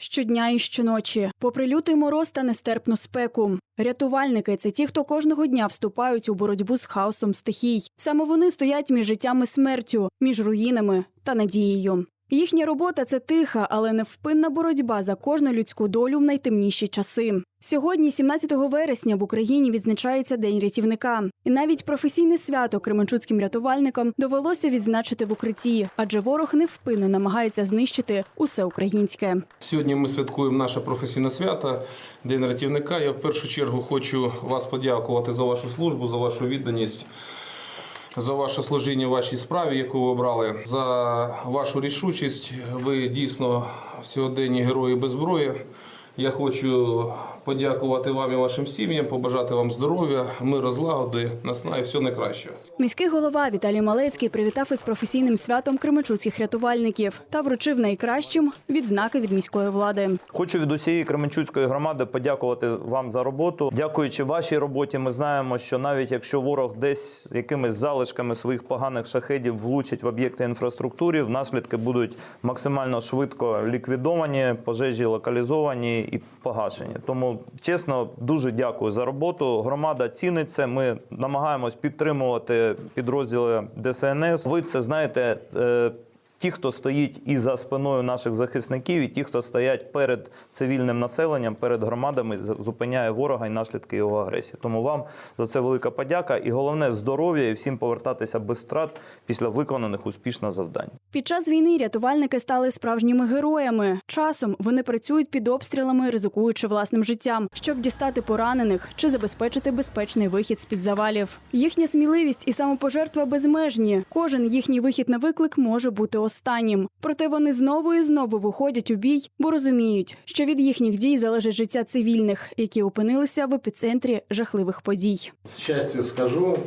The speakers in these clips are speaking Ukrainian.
Щодня і щоночі, попри лютий мороз та нестерпну спеку. Рятувальники це ті, хто кожного дня вступають у боротьбу з хаосом стихій. Саме вони стоять між життям і смертю, між руїнами та надією. Їхня робота це тиха, але невпинна боротьба за кожну людську долю в найтемніші часи. Сьогодні, 17 вересня, в Україні відзначається День рятівника, і навіть професійне свято кременчуцьким рятувальникам довелося відзначити в укритті, адже ворог невпинно намагається знищити усе українське. Сьогодні ми святкуємо наше професійне свято День рятівника. Я в першу чергу хочу вас подякувати за вашу службу, за вашу відданість, за ваше служіння в вашій справі, яку ви обрали, за вашу рішучість. Ви дійсно сьогодні герої без зброї. Я хочу подякувати вам і вашим сім'ям, побажати вам здоров'я, миру, злагоди, насна і всього найкращого. Міський голова Віталій Малецький привітав із професійним святом кременчуцьких рятувальників та вручив найкращим відзнаки від міської влади. Хочу від усієї Кременчуцької громади подякувати вам за роботу. Дякуючи вашій роботі, ми знаємо, що навіть якщо ворог десь якимись залишками своїх поганих шахедів влучить в об'єкти інфраструктури, наслідки будуть максимально швидко ліквідовані, пожежі локалізовані і погашені. Тому чесно, дуже дякую за роботу. Громада цінить це. Ми намагаємось підтримувати підрозділи ДСНС. Ви це знаєте. е, Ті, хто стоїть і за спиною наших захисників, і ті, хто стоять перед цивільним населенням, перед громадами, зупиняє ворога і наслідки його агресії. Тому вам за це велика подяка. І головне здоров'я і всім повертатися без втрат після виконаних успішно завдань. Під час війни рятувальники стали справжніми героями. Часом вони працюють під обстрілами, ризикуючи власним життям, щоб дістати поранених чи забезпечити безпечний вихід з під завалів. Їхня сміливість і самопожертва безмежні. Кожен їхній вихід на виклик може бути останнім. Проте вони знову і знову виходять у бій, бо розуміють, що від їхніх дій залежить життя цивільних, які опинилися в епіцентрі жахливих подій. З честю скажу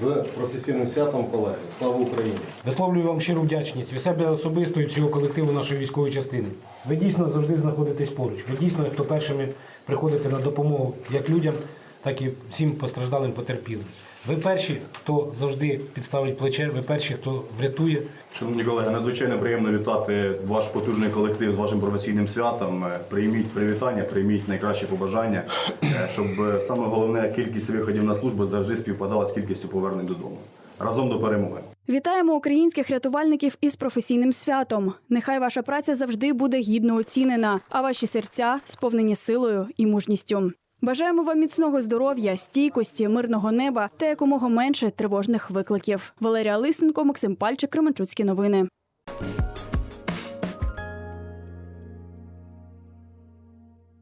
з професійним святом колеги. Слава Україні! Висловлюю вам щиру вдячність від себе особисто і всього колективу нашої військової частини. Ви дійсно завжди знаходитесь поруч. Ви дійсно, хто першими приходите на допомогу як людям, так і всім постраждалим потерпілим. Ви перші, хто завжди підставить плече, ви перші, хто врятує. Шановні колеги, надзвичайно приємно вітати ваш потужний колектив з вашим професійним святом. Е, Прийміть привітання, прийміть найкращі побажання, е, щоб е, саме головне кількість виходів на службу завжди співпадала з кількістю повернень додому. Разом до перемоги. Вітаємо українських рятувальників із професійним святом. Нехай ваша праця завжди буде гідно оцінена, а ваші серця сповнені силою і мужністю. Бажаємо вам міцного здоров'я, стійкості, мирного неба та якомога менше тривожних викликів. Валерія Лисенко, Максим Пальчик, Кременчуцькі новини.